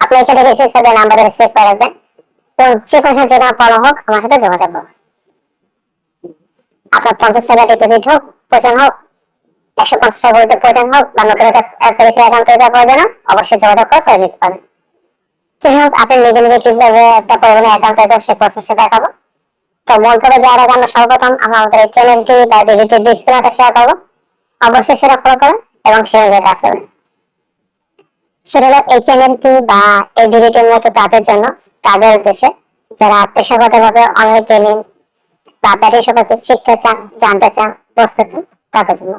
আপনি সাথে number save করে রাখবেন। যে প্রবলেম হোক, আমার সাথে যোগাযোগ আপনার পঞ্চাশ টাকা ডিপোজিট হোক, প্রয়োজন হোক, একশো পঞ্চাশ টাকা বলতে প্রয়োজন হোক, বা নতুন একটা অ্যাকাউন্ট তৈরি করার অবশ্যই যোগাযোগ করে নিতে পারেন। যাই হোক, আপনি নিজে নিজে কীভাবে একটা পরিমাণে অ্যাকাউন্ট তৈরি করবেন, সেই প্রসেসটা দেখাবো। তো মন করে যাওয়ার আগে আমরা সর্বপ্রথম আমাদের চ্যানেলটি বা ডিসপ্লেটা শেয়ার করব। অবশ্যই সেটা ফলো এবং সেভাবে কাজ করবেন সেটা হলো এই বা মতো তাদের জন্য, তাদের উদ্দেশ্যে যারা অনলাইন গেমিং বা ব্যাটারি সম্পর্কে শিখতে চান, জানতে চান বুঝতে চান তাদের জন্য।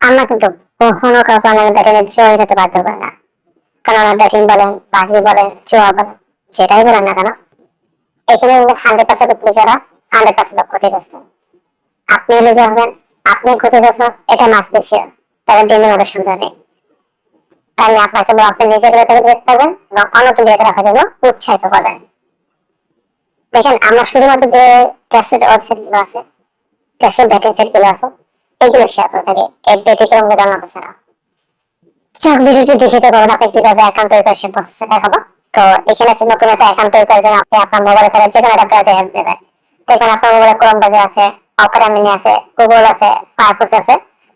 আমরা কিন্তু কখনো কাউকে অনলাইন হতে বাধ্য করি না। কারণ আমরা ব্যাটিং বলেন বাকি বলেন, জোয়া বলেন, যেটাই বলেন না কেন, এখানে হান্ড্রেড পার্সেন্ট লুজারা হান্ড্রেড পার্সেন্ট ক্ষতিগ্রস্ত। আপনি লুজার হবেন, আপনি ক্ষতিগ্রস্ত, এটা মাস বেশি তাদের দিনের মধ্যে সন্দেহ নেই। তাহলে আপনাকে আপনি নিজেকে থেকে দেখতে হবে এবং দেখে রাখার জন্য উৎসাহিত করবেন। দেখেন, আমরা শুধুমাত্র যে ক্যাসেট ওয়েবসাইটগুলো আছে ক্যাসেট ব্যাটিং সাইটগুলো আছে, এগুলো শেয়ার করে থাকি। এর ব্যতিক্রম কিন্তু আমার কাছে না। আপনি কীভাবে সেই প্রসেসটা দেখাবো। তো এখানে একটা নতুন একটা তৈরি করার জন্য আপনি আপনার মোবাইলে করে যে কোনো একটা ব্রাউজার হেল্প দেখবেন আপনার মোবাইলে ক্রোম ব্রাউজার আছে আছে গুগল আছে ফায়ারফক্স আছে।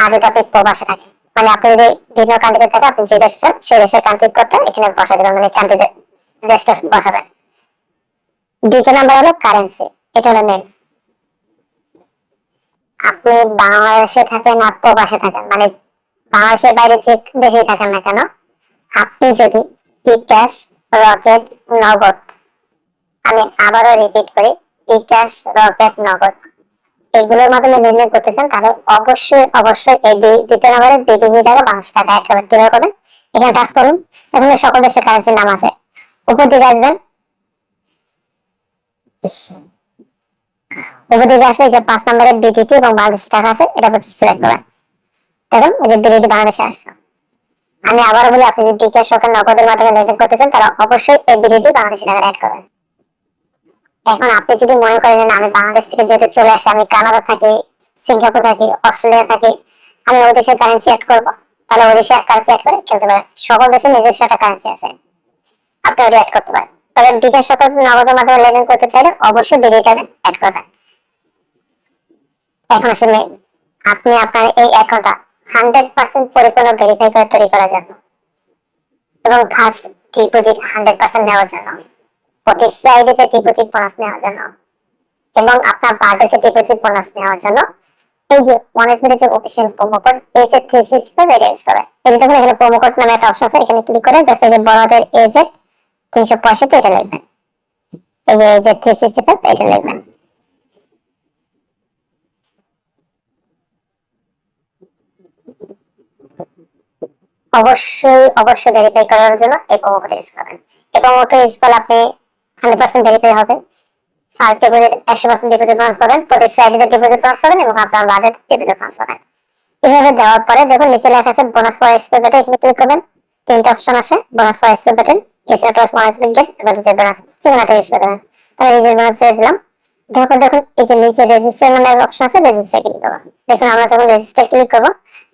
আর যদি আপনি প্রবাসে থাকেন। মানে আপনি যদি বিভিন্ন কান্ট্রিতে থাকেন, আপনি যে দেশে আছেন, সেই দেশের কান্ট্রি কোডটা এখানে বসাই দেবেন মানে কান্ট্রিতে দেশটা বসাবেন। দ্বিতীয় নাম্বার হলো কারেন্সি এটা হলো মেন আপনি বাংলাদেশে থাকেন আর প্রবাসে থাকেন মানে বাংলাদেশের বাইরে যে দেশেই থাকেন না কেন, আপনি যদি বিকাশ রকেট নগদ, আমি আবারও রিপিট করি বিকাশ রকেট নগদ এগুলোর মাধ্যমে লেনদেন করতে চান, তাহলে অবশ্যই অবশ্যই এই দ্বিতীয় নম্বরে বিডিবি টাকা বাংলাদেশ টাকা অ্যাড করবেন করবেন। এখানে টাচ করুন এখানে সকল দেশের কারেন্সির নাম আছে। উপর দিকে আসবেন। উপর দিকে আসলে যে পাঁচ নম্বরের বিটিটি এবং বাংলাদেশ টাকা আছে, এটা সিলেক্ট করবেন। দেখুন, এই যে বিডিটি বাংলাদেশে আসছে। আমি আবার বলি, আপনি যদি বিকাশ সরকার নগদের মাধ্যমে লেনদেন করতে চান, তাহলে অবশ্যই এই বিডিটি বাংলাদেশি টাকা অ্যাড করবেন। এখন আপনি যদি মনে করেন আমি বাংলাদেশ থেকে যেহেতু চলে আসছি, আমি কানাডা থাকি, সিঙ্গাপুর থাকি, অস্ট্রেলিয়া থাকি, আমি ওই দেশের কারেন্সি অ্যাড করব। তাহলে ওই দেশের কারেন্সি অ্যাড করে খেলতে পারেন। সকল দেশের নিজস্ব একটা কারেন্সি আছে। আপনি ওটা অ্যাড করতে পারেন। তবে বিকাশ সরকার নগদের মাধ্যমে লেনদেন করতে চাইলে অবশ্যই বিডিটা অ্যাড করবেন। এখন আসলে আপনি আপনার এই অ্যাকাউন্টটা হান্ড্রেড পার্সেন্ট পরিপূর্ণ ভেরিফাই করে তৈরি করার জন্য এবং ফার্স্ট ডিপোজিট হান্ড্রেড পার্সেন্ট নেওয়ার জন্য। প্রতি ফ্রাইডেতে ডিপোজিট বোনাস নেওয়ার জন্য। এবং আপনার বার্থডেতে ডিপোজিট বোনাস নেওয়ার জন্য এই যে এসবির যে অফিসিয়াল প্রোমো কোড এই যে থ্রি সিক্সটি রেডি হবে এই দেখুন, এখানে প্রোমো কোড নামে একটা অপশন আছে, এখানে ক্লিক করে জাস্ট এই যে বড়দের যে তিনশো এটা লিখবেন। এই যে যে থ্রি সিক্সটি ফাইভ এটা লিখবেন। অবশ্যই অবশ্যই ভেরিফাই করার জন্য এই প্রোমো কোড ইউজ করবেন। এই প্রোমো কোড ইউজ করলে আপনি হান্ড্রেড পার্সেন্ট ভেরিফাই হবে। ফার্স্ট ডিপোজিট একশো পার্সেন্ট ডিপোজিট ট্রান্স করবেন প্রতি ফ্রাইডে ডিপোজিট ট্রান্স করবেন এবং আপনার বাজেট ডিপোজিট ট্রান্স করবেন এভাবে দেওয়ার পরে দেখুন, নিচে লেখা আছে বোনাস ফর এক্সপি বাটন এখানে ক্লিক করবেন। তিনটা অপশন আসে বোনাস ফর এক্সপি বাটন এছাড়া প্লাস এক্সপি গেট এবং রিজের বোনাস যে ইউজ করবেন তাহলে রিজের বোনাস দিয়ে দিলাম। দেখুন দেখুন, এই যে নিচে রেজিস্টার নামের অপশন আছে রেজিস্টার ক্লিক করব। দেখুন, আমরা যখন রেজিস্টার ক্লিক করব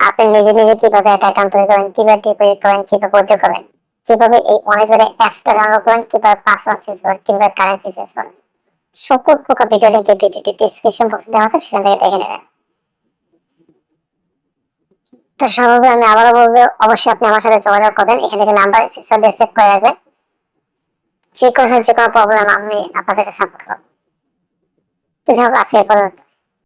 আপনি নিজে নিজে কীভাবে একটা অ্যাকাউন্ট তৈরি করেন কীভাবে ডিপোজিট করেন, কীভাবে উদ্যোগ করেন কীভাবে এই অনেকের অ্যাপসটা ডাউনলোড করেন, কীভাবে পাসওয়ার্ড চেঞ্জ করেন, কীভাবে কারেন্সি চেঞ্জ করেন, সকল প্রকার ভিডিও লিঙ্কে ভিডিওটি ডিসক্রিপশন বক্সে দেওয়া আছে, সেখান থেকে দেখে নেবেন। তো সর্বোপরি আমি আবারও বলব, অবশ্যই আপনি আমার সাথে যোগাযোগ করবেন, এখান থেকে নাম্বার দিয়ে সেভ করে রাখবেন। যে কোনো যে কোনো প্রবলেম আমি আপনাদেরকে সাপোর্ট করব। তো যাই হোক, আজকে পর্যন্ত।